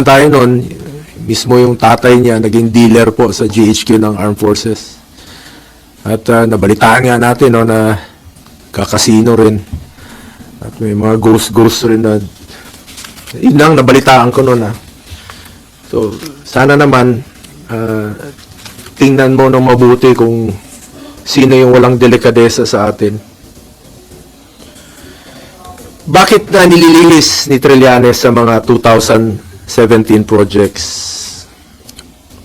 nabalitaan tayo noon, mismo yung tatay niya naging dealer po sa GHQ ng Armed Forces. At ah, nabalitaan nga natin no, na kakasino rin. At may mga ghost-ghost rin na yun lang nabalitaan ko noon ah. So, sana naman ah, tingnan mo ng mabuti kung sino yung walang delikadesa sa atin. Bakit na nilililis ni Trillanes sa mga 2017 projects?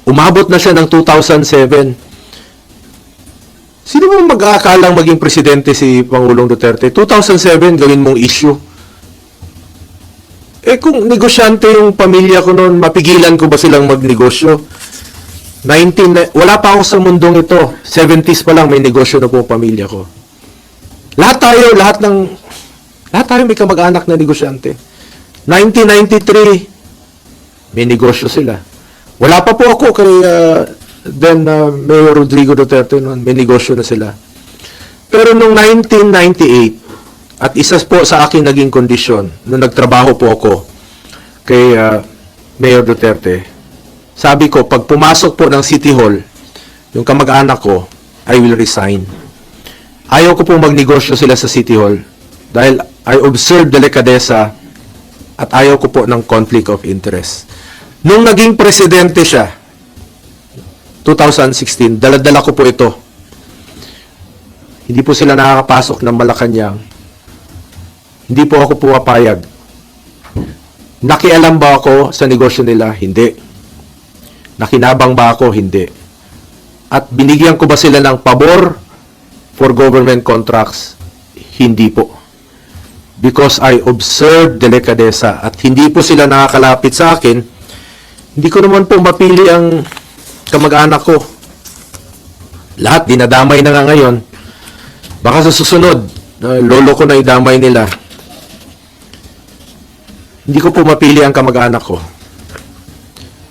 Umabot na siya ng 2007. Sino mo mag-aakalang maging presidente si Pangulong Duterte? 2007, gawin mong issue. Eh kung negosyante yung pamilya ko noon, mapigilan ko ba silang magnegosyo? 19, na- wala pa ako sa mundong ito. 70s pa lang may negosyo na po pamilya ko. Lahat tayo, lahat ng, lahat tayo may kamag-anak na negosyante. 1993, may negosyo sila. Wala pa po ako kay uh, then uh, Mayor Rodrigo Duterte noon, may negosyo na sila. Pero nung 1998, at isa po sa aking naging kondisyon, nung nagtrabaho po ako kay uh, Mayor Duterte, sabi ko, pag pumasok po ng City Hall, yung kamag-anak ko, I will resign. Ayaw ko pong magnegosyo sila sa City Hall dahil I observe delikadesa at ayaw ko po ng conflict of interest. Nung naging presidente siya, 2016, daladala ko po ito. Hindi po sila nakakapasok ng Malacanang. Hindi po ako pumapayag. Nakialam ba ako sa negosyo nila? Hindi. Nakinabang ba ako? Hindi. At binigyan ko ba sila ng pabor for government contracts? Hindi po. Because I observed delikadesa at hindi po sila nakakalapit sa akin, hindi ko naman po mapili ang kamag-anak ko. Lahat dinadamay na nga ngayon. Baka sa susunod, lolo ko na idamay nila. Hindi ko po mapili ang kamag-anak ko.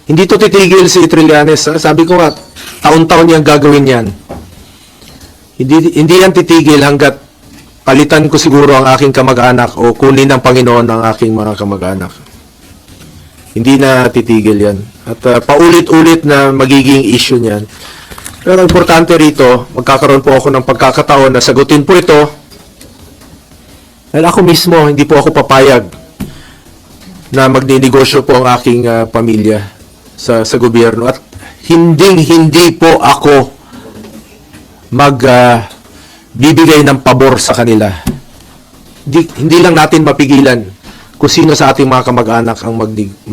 Hindi to titigil si Trillanes. Sabi ko nga, taon-taon niyang gagawin yan. Hindi, hindi yan titigil hanggat palitan ko siguro ang aking kamag-anak o kunin ng Panginoon ang aking mga kamag-anak. Hindi na titigil yan. At ah, paulit-ulit na magiging issue niyan. Pero importante rito, magkakaroon po ako ng pagkakataon na sagutin po ito. Dahil ako mismo, hindi po ako papayag na magninegosyo po ang aking ah, pamilya sa sa gobyerno at hindi hindi po ako mag ah, bibigay ng pabor sa kanila. Hindi, hindi lang natin mapigilan kung sino sa ating mga kamag-anak ang magni- mag